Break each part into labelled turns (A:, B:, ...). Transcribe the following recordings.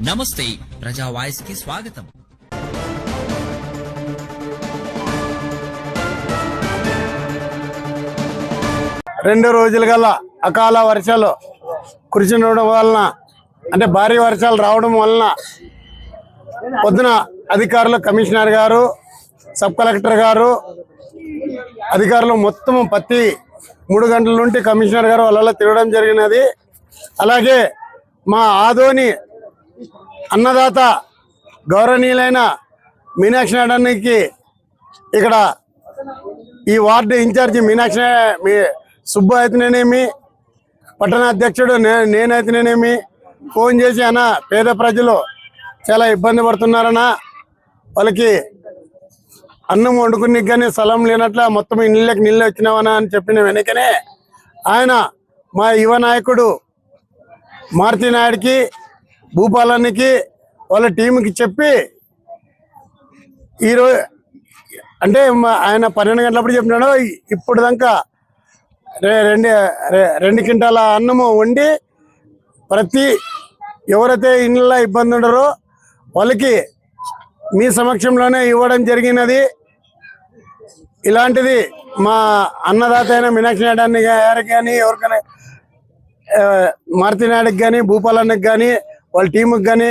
A: నమస్తే ప్రజా వాయిస్కి స్వాగతం.
B: రెండు రోజుల గల్లా అకాల వర్షాలు కురిసినడం వలన అంటే భారీ వర్షాలు రావడం వలన పొద్దున అధికారులు కమిషనర్ గారు సబ్ కలెక్టర్ గారు అధికారులు మొత్తం పత్తి మూడు గంటల నుండి కమిషనర్ గారు వాళ్ళ తిరగడం జరిగినది. అలాగే మా ఆదోని అన్నదాత గౌరవనీయులైన మీనాక్షి నాయుడానికి ఇక్కడ ఈ వార్డు ఇన్ఛార్జి మీనాక్షి మీ సుబ్బు అయితేనేమి పట్టణ అధ్యక్షుడు నే- నేనైతేనేమి ఫోన్ చేసి అన్న పేద ప్రజలు చాలా ఇబ్బంది పడుతున్నారన్న వాళ్ళకి అన్నం వండుకుని కానీ స్థలం లేనట్ల మొత్తం ఇళ్ళకి నీళ్ళు వచ్చినావనా? అని చెప్పిన వెనకనే ఆయన మా యువ నాయకుడు మారుతి నాయుడికి భూపాలానికి వాళ్ళ టీంకి చెప్పి ఈరోజు అంటే మా- ఆయన పన్నెండు గంటలప్పుడు చెప్పినాడు ఇప్పుడు దాకా రెండు రెండు క్వింటాల అన్నము వండి ప్రతి ఎవరైతే ఇళ్ళ ఇబ్బంది ఉండరో వాళ్ళకి మీ సమక్షంలోనే ఇవ్వడం జరిగినది. ఇలాంటిది మా అన్నదాత అయిన మీనాక్షి నాయుడు గారికి కానీ ఎవరికైనా ఆ, మారుతి కానీ భూపాలన్నకి కానీ వాళ్ళ టీంకి కానీ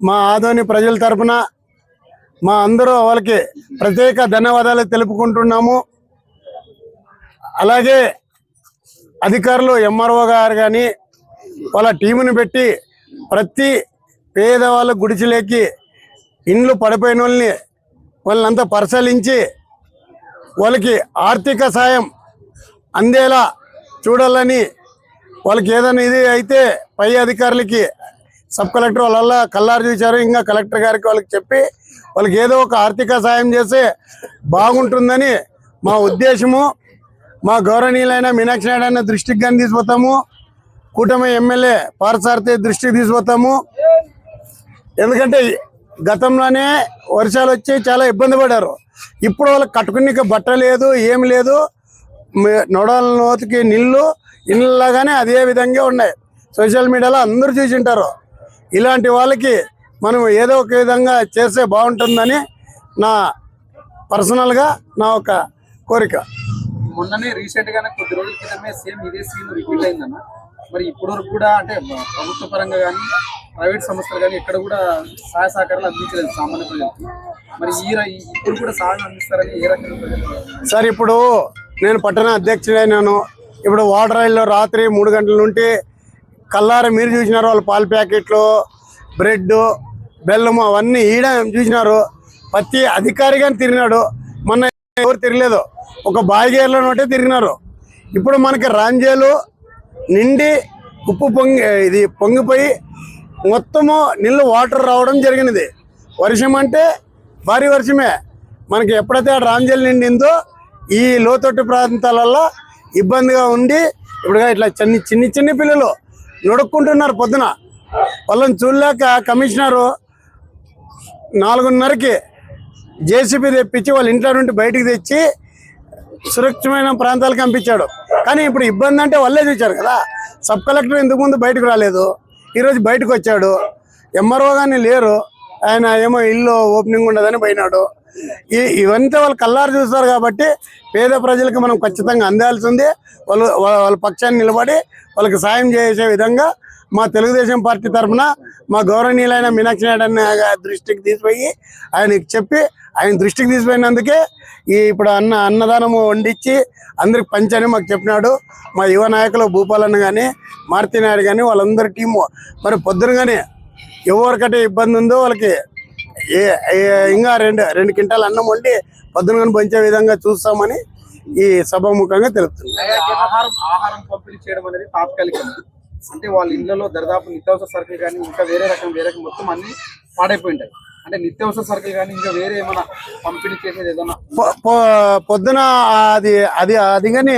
B: మా ఆదోని ప్రజల తరపున మా అందరూ వాళ్ళకి ప్రత్యేక ధన్యవాదాలు తెలుపుకుంటున్నాము. అలాగే అధికారులు ఎంఆర్ఓ గారు కానీ వాళ్ళ టీముని పెట్టి ప్రతి పేదవాళ్ళ గుడిచిలేకి ఇండ్లు పడిపోయిన వాళ్ళని వాళ్ళంతా పరిశీలించి వాళ్ళకి ఆర్థిక సాయం అందేలా చూడాలని వాళ్ళకి ఏదైనా ఇది అయితే పై అధికారులకి సబ్ కలెక్టర్ వాళ్ళ కల్లారు చూశారు. ఇంకా కలెక్టర్ గారికి వాళ్ళకి చెప్పి వాళ్ళకి ఏదో ఒక ఆర్థిక సాయం చేస్తే బాగుంటుందని మా ఉద్దేశము. మా గౌరవనీయులైన మీనాక్షి నాయుడు అన్న దృష్టికి కానీ తీసుకుపోతాము కూటమి ఎమ్మెల్యే పారసారథి దృష్టికి తీసుకుపోతాము ఎందుకంటే గతంలోనే వర్షాలు వచ్చి చాలా ఇబ్బంది పడారు ఇప్పుడు వాళ్ళకి కట్టుకునే బట్ట లేదు ఏం లేదు. నొడల నోతికి నీళ్ళు ఇళ్ళలాగానే అదే విధంగా ఉన్నాయి. సోషల్ మీడియాలో అందరూ చూసింటారు ఇలాంటి వాళ్ళకి మనం ఏదో ఒక విధంగా చేస్తే బాగుంటుందని నా పర్సనల్గా నా ఒక కోరిక.
C: మొన్ననే రీసెంట్ గానే కొద్ది రోజుల క్రితమే సేమ్ ఇదే సీన్ రిపీట్ అయిందన్న. మరి ఇప్పటి వరకు కూడా అంటే ప్రభుత్వ పరంగా కానీ ప్రైవేట్ సంస్థలు కానీ ఎక్కడ కూడా సహాయ సహకారాలు అందించలేదు సామాన్య ప్రజలకి. మరి ఈ ఇప్పుడు కూడా సహాయం అందిస్తారని ఏ రకంగా
B: సార్ ఇప్పుడు నేను పట్టణ అధ్యక్షుడైనాను. ఇప్పుడు వాటర్ రైల్లో రాత్రి మూడు గంటల నుండి కల్లార మీరు చూసినారు వాళ్ళ పాల ప్యాకెట్లు బ్రెడ్ బెల్లము అవన్నీ ఈడ చూసినారు. ప్రతి అధికారిగా తిరిగినాడు. మొన్న ఎవరు తిరగలేదు. ఒక బాయిగేర్లో నోటే తిరిగినారు. ఇప్పుడు మనకి రాంజేలు నిండి ఉప్పు పొంగి ఇది పొంగిపోయి మొత్తము నీళ్ళు వాటర్ రావడం జరిగినది. వర్షం అంటే భారీ వర్షమే. మనకి ఎప్పుడైతే ఆ రాంజల్ నిండిందో ఈ లోతట్టు ప్రాంతాలలో ఇబ్బందిగా ఉండి ఇప్పుడు ఇట్లా చిన్ని చిన్ని చిన్ని పిల్లలు నడుక్కుంటున్నారు పొద్దున. వాళ్ళని చూడలేక కమిషనరు నాలుగున్నరకి జేసీబీ తెప్పించి వాళ్ళ ఇంట్లో నుండి బయటికి తెచ్చి సురక్షితమైన ప్రాంతాలకు పంపించాడు. కానీ ఇప్పుడు ఇబ్బంది అంటే వాళ్ళే చూశారు కదా. సబ్ కలెక్టర్ ఇంతకు ముందు బయటకు రాలేదు. ఈరోజు బయటకు వచ్చాడు. ఎంఆర్ఓ కానీ లేరు. ఆయన ఏమో ఇల్లు ఓపెనింగ్ ఉండదని పోయినాడు. ఇవంతా వాళ్ళు కల్లారు చూస్తారు కాబట్టి పేద ప్రజలకు మనం ఖచ్చితంగా అందాల్సింది. వాళ్ళు వాళ్ళ పక్షాన్ని నిలబడి వాళ్ళకి సాయం చేసే విధంగా మా తెలుగుదేశం పార్టీ తరఫున మా గౌరవనీయులైన మీనాక్షి నాయుడు అన్న దృష్టికి తీసిపోయి ఆయనకి చెప్పి ఆయన దృష్టికి తీసిపోయినందుకే ఈ ఇప్పుడు అన్న అన్నదానము వండించి అందరికి పంచని మాకు చెప్పినాడు. మా యువ నాయకులు భూపాలన్న కానీ మారుతి నాయుడు కానీ వాళ్ళందరి టీము. మరి పొద్దునగానే ఎవరికంటే ఇబ్బంది ఉందో వాళ్ళకి ఇంకా రెండు రెండు క్వింటాల అన్నం వండి పొద్దునగానే పంచే విధంగా చూస్తామని ఈ సభాముఖంగా తెలుపుతుంది
C: ఆహారం ఆహారం పంపిణీ చేయడం అనేది తాత్కాలికం. అంటే వాళ్ళ ఇళ్ళలో దరిదాపు నిత్యావసర సరుకులు కానీ ఇంకా వేరే రకం వేరే రకం మొత్తం అన్ని పాడైపోయింటాయి అంటే నిత్యావసర సరుకులు కానీ ఇంకా వేరే ఏమైనా పంపిణీ చేసేది ఏదైనా
B: పొద్దున అది అది అది కానీ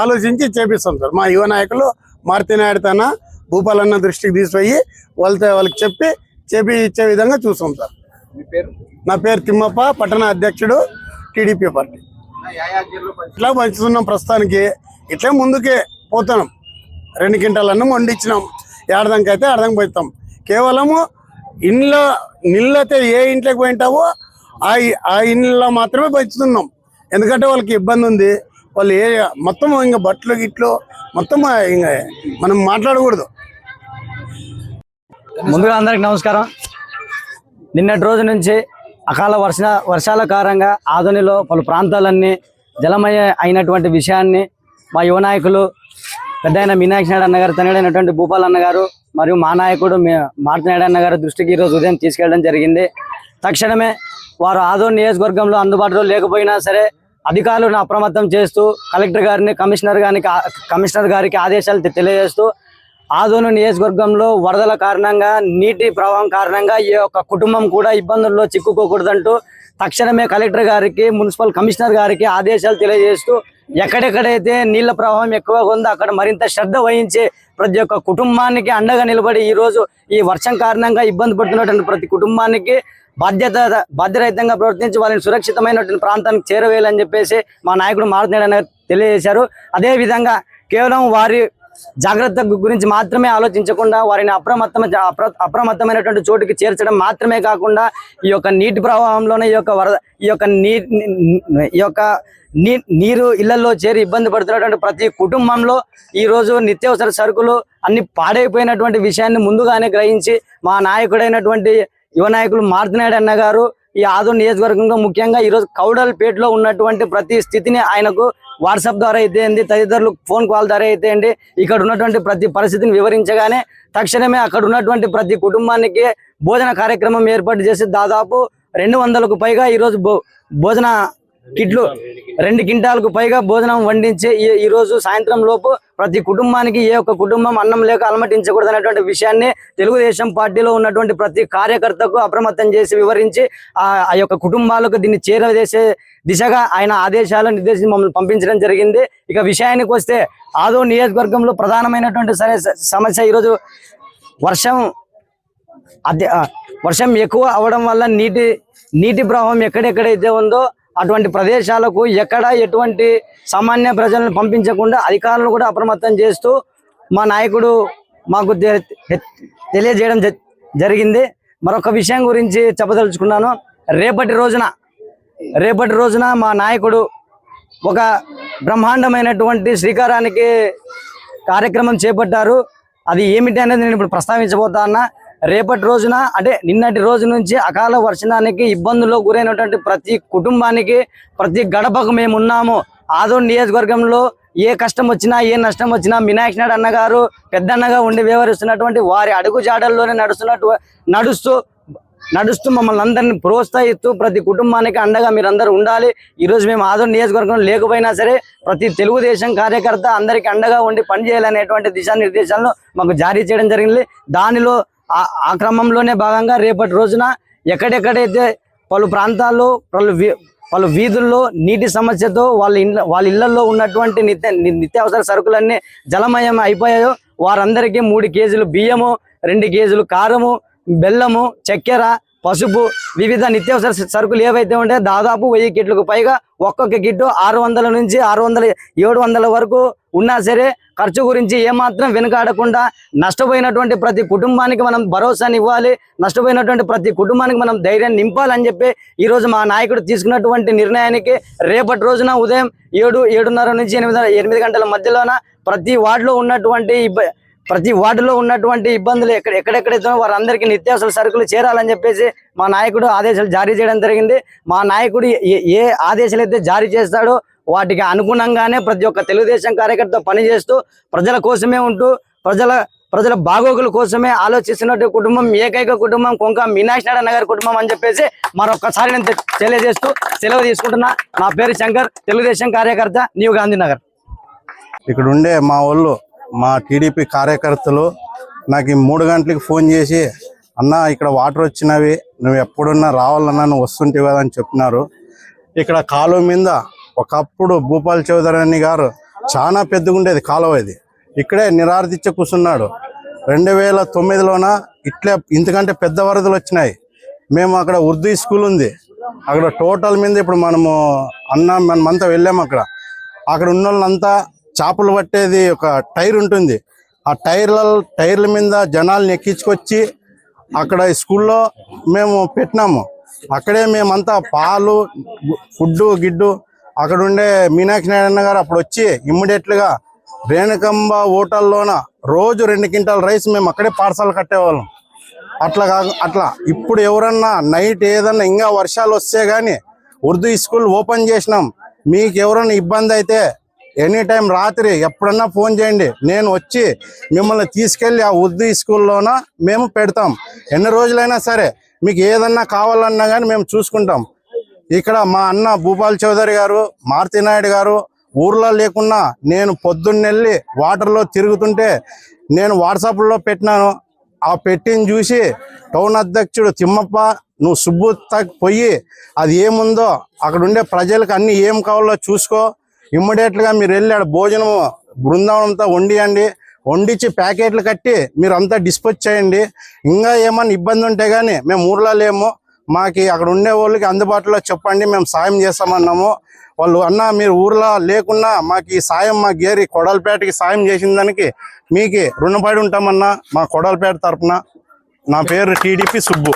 B: ఆలోచించి చేపిస్తాం సార్. మా యువ నాయకులు మారుతి నాయుడు తన భూపాలన్న దృష్టికి తీసుకుపోయి వాళ్ళతో వాళ్ళకి చెప్పి చేపి ఇచ్చే విధంగా చూస్తాం సార్. నా పేరు తిమ్మప్ప పట్టణ అధ్యక్షుడు టీడీపీ పార్టీ. ఇట్లా పంచుతున్నాం ప్రస్తుతానికి. ఇట్లే ముందుకే పోతున్నాం. రెండు క్వింటాల అన్నం వండించినాం. ఏడదానికి అయితే అర్థం పోతాం కేవలము ఇంట్లో నీళ్ళు అయితే ఏ ఇంట్లోకి పోయింటావో ఆ ఆ ఇంట్లో మాత్రమే పెంచుతున్నాం. ఎందుకంటే వాళ్ళకి ఇబ్బంది ఉంది. వాళ్ళు ఏ మొత్తం ఇంకా బట్టలు గిట్లు మొత్తం ఇంకా మనం మాట్లాడకూడదు.
D: ముందుగా అందరికి నమస్కారం. నిన్నటి రోజు నుంచి అకాల వర్ష వర్షాల కారణంగా ఆధునిలో పలు ప్రాంతాలన్నీ జలమయ అయినటువంటి విషయాన్ని మా యువ నాయకులు పెద్ద అయిన మీనాక్షి నాయుడు అన్నగారు తనడైనటువంటి భూపాల్ అన్నగారు మరియు మా నాయకుడు మీ- మారుతి నాయుడు అన్నగారు దృష్టికి ఈరోజు ఉదయం తీసుకెళ్ళడం జరిగింది. తక్షణమే వారు ఆదోని నియోజకవర్గంలో అందుబాటులో లేకపోయినా సరే అధికారులను అప్రమత్తం చేస్తూ కలెక్టర్ గారిని కమిషనర్ గారికి కమిషనర్ గారికి ఆదేశాలు తెలియజేస్తూ ఆదోను నియోజకవర్గంలో వరదల కారణంగా నీటి ప్రవాహం కారణంగా ఈ యొక్క కుటుంబం కూడా ఇబ్బందుల్లో చిక్కుకోకూడదంటూ తక్షణమే కలెక్టర్ గారికి మున్సిపల్ కమిషనర్ గారికి ఆదేశాలు తెలియజేస్తూ ఎక్కడెక్కడైతే నీళ్ళ ప్రవాహం ఎక్కువగా ఉందో అక్కడ మరింత శ్రద్ధ వహించి ప్రతి ఒక్క కుటుంబానికి అండగా నిలబడి ఈరోజు ఈ వర్షం కారణంగా ఇబ్బంది పడుతున్నటువంటి ప్రతి కుటుంబానికి బాధ్యత బాధ్యరహితంగా ప్రవర్తించి వాళ్ళని సురక్షితమైనటువంటి ప్రాంతానికి చేరవేయాలని చెప్పేసి మా నాయకుడు మారుతున్నాడని తెలియజేశారు. అదేవిధంగా కేవలం వారి జాగ్రత్త గురించి మాత్రమే ఆలోచించకుండా వారిని అప్రమత్తం అప్ర అప్రమత్తమైనటువంటి చోటుకి చేర్చడం మాత్రమే కాకుండా ఈ యొక్క నీటి ప్రవాహంలోనే ఈ యొక్క వరద ఈ యొక్క నీ ఈ యొక్క నీ నీరు ఇళ్ళలో చేరి ఇబ్బంది పడుతున్నటువంటి ప్రతి కుటుంబంలో ఈ రోజు నిత్యావసర సరుకులు అన్ని పాడైపోయినటువంటి విషయాన్ని ముందుగానే గ్రహించి మా నాయకుడైనటువంటి యువ నాయకులు మారుతున్నాడు అన్న గారు ఈ ఆదోన్ నియోజకవర్గంలో ముఖ్యంగా ఈరోజు కౌడల్పేటలో ఉన్నటువంటి ప్రతి స్థితిని ఆయనకు వాట్సాప్ ద్వారా అయితే అండి తదితరులు ఫోన్ కాల్ ద్వారా అయితే అండి ఇక్కడ ఉన్నటువంటి ప్రతి పరిస్థితిని వివరించగానే తక్షణమే అక్కడ ఉన్నటువంటి ప్రతి కుటుంబానికి భోజన కార్యక్రమం ఏర్పాటు చేసి దాదాపు రెండు వందలకు పైగా ఈరోజు భో భోజన కిట్లు రెండు క్వింటాలకు పైగా భోజనం వండించి ఈ- రోజు సాయంత్రం లోపు ప్రతి కుటుంబానికి ఏ ఒక్క కుటుంబం అన్నం లేక అలమటించకూడదు అనేటువంటి విషయాన్ని తెలుగుదేశం పార్టీలో ఉన్నటువంటి ప్రతి కార్యకర్తకు అప్రమత్తం చేసి వివరించి ఆ యొక్క కుటుంబాలకు దీన్ని చేరవేసే దిశగా ఆయన ఆదేశాలు నిర్దేశించి మమ్మల్ని పంపించడం జరిగింది. ఇక విషయానికి వస్తే ఆదో నియోజకవర్గంలో ప్రధానమైనటువంటి సరే సమస్య ఈరోజు వర్షం అదే వర్షం ఎక్కువ అవడం వల్ల నీటి నీటి ప్రవాహం ఎక్కడెక్కడైతే ఉందో అటువంటి ప్రదేశాలకు ఎక్కడ ఎటువంటి సామాన్య ప్రజలను పంపించకుండా అధికారులను కూడా అప్రమత్తం చేస్తూ మా నాయకుడు మాకు తెలియజేయడం జ- జరిగింది. మరొక విషయం గురించి చెప్పదలుచుకున్నాను. రేపటి రోజున రేపటి రోజున మా నాయకుడు ఒక బ్రహ్మాండమైనటువంటి శ్రీకారానికి కార్యక్రమం చేపట్టారు. అది ఏమిటి అనేది నేను ఇప్పుడు ప్రస్తావించబోతా అన్నా. రేపటి రోజున అంటే నిన్నటి రోజు నుంచి అకాల వర్షానికి ఇబ్బందుల్లో గురైనటువంటి ప్రతి కుటుంబానికి ప్రతి గడపకు మేము ఉన్నాము. ఆదోన్ నియోజకవర్గంలో ఏ కష్టం వచ్చినా ఏ నష్టం వచ్చినా మీనాక్షి నాయుడు అన్నగారు పెద్దన్నగా ఉండి వ్యవహరిస్తున్నటువంటి వారి అడుగు జాడల్లోనే నడుస్తున్నట్టు నడుస్తూ నడుస్తూ మమ్మల్ని అందరినీ ప్రోత్సహిస్తూ ప్రతి కుటుంబానికి అండగా మీరందరూ ఉండాలి. ఈరోజు మేము ఆదోన్ నియోజకవర్గం లేకపోయినా సరే ప్రతి తెలుగుదేశం కార్యకర్త అందరికీ అండగా ఉండి పనిచేయాలనేటువంటి దిశానిర్దేశాలను మాకు జారీ చేయడం జరిగింది. దానిలో ఆ- క్రమంలోనే భాగంగా రేపటి రోజున ఎక్కడెక్కడైతే పలు ప్రాంతాల్లో పలు వీ- పలు వీధుల్లో నీటి సమస్యతో వాళ్ళ ఇండ్ల వాళ్ళ ఇళ్ళలో ఉన్నటువంటి నిత్య నిత్యావసర సరుకులన్నీ జలమయం అయిపోయాయో వారందరికీ మూడు కేజీలు బియ్యము రెండు కేజీలు కారము బెల్లము చక్కెర పసుపు వివిధ నిత్యావసర సరుకులు ఏవైతే ఉంటాయో దాదాపు వెయ్యి కిట్లకు పైగా ఒక్కొక్క కిట్టు ఆరు వందల నుంచి ఆరు వందల ఏడు వందల వరకు ఉన్నా సరే ఖర్చు గురించి ఏమాత్రం వెనుకాడకుండా నష్టపోయినటువంటి ప్రతి కుటుంబానికి మనం భరోసాని ఇవ్వాలి. నష్టపోయినటువంటి ప్రతి కుటుంబానికి మనం ధైర్యాన్ని నింపాలని చెప్పి ఈ రోజు మా నాయకుడు తీసుకున్నటువంటి నిర్ణయానికి రేపటి రోజున ఉదయం ఏడు ఏడున్నర నుంచి ఎనిమిది ఎనిమిది గంటల మధ్యలోన ప్రతి వార్డులో ఉన్నటువంటి ప్రతి వార్డులో ఉన్నటువంటి ఇబ్బందులు ఎక్కడ ఎక్కడెక్కడైతే వారందరికీ నిత్యావసర సరుకులు చేరాలని చెప్పేసి మా నాయకుడు ఆదేశాలు జారీ చేయడం జరిగింది. మా నాయకుడు ఏ- ఏ ఆదేశాలు అయితే జారీ చేస్తాడో వాటికి అనుగుణంగానే ప్రతి ఒక్క తెలుగుదేశం కార్యకర్త పనిచేస్తూ ప్రజల కోసమే ఉంటూ ప్రజల ప్రజల బాగోగుల కోసమే ఆలోచిస్తున్నట్టు కుటుంబం ఏకైక కుటుంబం కొంక మీనాక్షి నగర్ కుటుంబం అని చెప్పేసి మరొకసారి నేను తెలియజేస్తూ సెలవు తీసుకుంటున్నా. నా పేరు శంకర్ తెలుగుదేశం కార్యకర్త న్యూ గాంధీ నగర్
E: ఇక్కడ ఉండే మా వాళ్ళు మా టీడీపీ కార్యకర్తలు నాకు ఈ మూడు గంటలకి ఫోన్ చేసి అన్న ఇక్కడ వాటర్ వచ్చినవి నువ్వు ఎప్పుడున్నా రావాలన్నా నువ్వు వస్తుంటే కదా అని చెప్పినారు. ఇక్కడ కాలువ మీద ఒకప్పుడు భూపాల్ చౌదరి అని గారు చాలా పెద్దగా ఉండేది కాలువ ఇది. ఇక్కడే నిరార్థించ కూర్చున్నాడు. రెండు వేల తొమ్మిదిలోన ఇట్లే ఇంతకంటే పెద్ద వరదలు వచ్చినాయి. మేము అక్కడ ఉర్దూ స్కూల్ ఉంది. అక్కడ టోటల్ మీద ఇప్పుడు మనము అన్న మనమంతా వెళ్ళాము అక్కడ. అక్కడ ఉన్న వాళ్ళంతా చేపలు పట్టేది ఒక టైర్ ఉంటుంది. ఆ టైర్ల టైర్ల మీద జనాల్ని ఎక్కించుకొచ్చి అక్కడ ఈ స్కూల్లో మేము పెట్టినాము. అక్కడే మేమంతా పాలు ఫుడ్డు గిడ్డు అక్కడ ఉండే మీనాక్షి నారాయణ గారు అప్పుడు వచ్చి ఇమ్మీడియట్లుగా రేణుకంబ హోటల్లోన రోజు రెండు క్వింటాల్ రైస్ మేము అక్కడే పార్సల్ కట్టేవాళ్ళం. అట్లా కాక అట్లా. ఇప్పుడు ఎవరన్నా నైట్ ఏదన్నా ఇంకా వర్షాలు వస్తే కానీ ఉర్దూ స్కూల్ ఓపెన్ చేసినాం. మీకు ఎవరైనా ఇబ్బంది అయితే ఎనీ టైం రాత్రి ఎప్పుడన్నా ఫోన్ చేయండి. నేను వచ్చి మిమ్మల్ని తీసుకెళ్ళి ఆ ఉర్దూ స్కూల్లోన మేము పెడతాం. ఎన్ని రోజులైనా సరే మీకు ఏదన్నా కావాలన్నా కానీ మేము చూసుకుంటాం. ఇక్కడ మా అన్న భూపాల్ చౌదరి గారు మారుతినాయుడు గారు ఊర్లో లేకున్నా నేను పొద్దున్నెళ్ళి వాటర్లో తిరుగుతుంటే నేను వాట్సాప్లో పెట్టినాను. ఆ పెట్టిని చూసి టౌన్ అధ్యక్షుడు తిమ్మప్ప నువ్వు సుబ్బు పోయి అది ఏముందో అక్కడ ఉండే ప్రజలకు అన్ని ఏం కావాలో చూసుకో. ఇమ్మీడియట్గా మీరు వెళ్ళి ఆడ భోజనం బృందావనం వండియండి. వండించి ప్యాకెట్లు కట్టి మీరు అంతా డిస్పోజ్ చేయండి. ఇంకా ఏమన్నా ఇబ్బంది ఉంటే కానీ మేము ఊర్లో లేము. మాకు అక్కడ ఉండే వాళ్ళకి అందుబాటులో చెప్పండి మేము సాయం చేస్తామన్నాము. వాళ్ళు అన్న మీరు ఊర్లో లేకున్నా మాకు ఈ సాయం మా గేరి కొడలపేటకి సాయం చేసిన దానికి మీకు రుణపడి ఉంటామన్నా మా కొడలపేట తరపున. నా పేరు టీడీపీ సుబ్బు.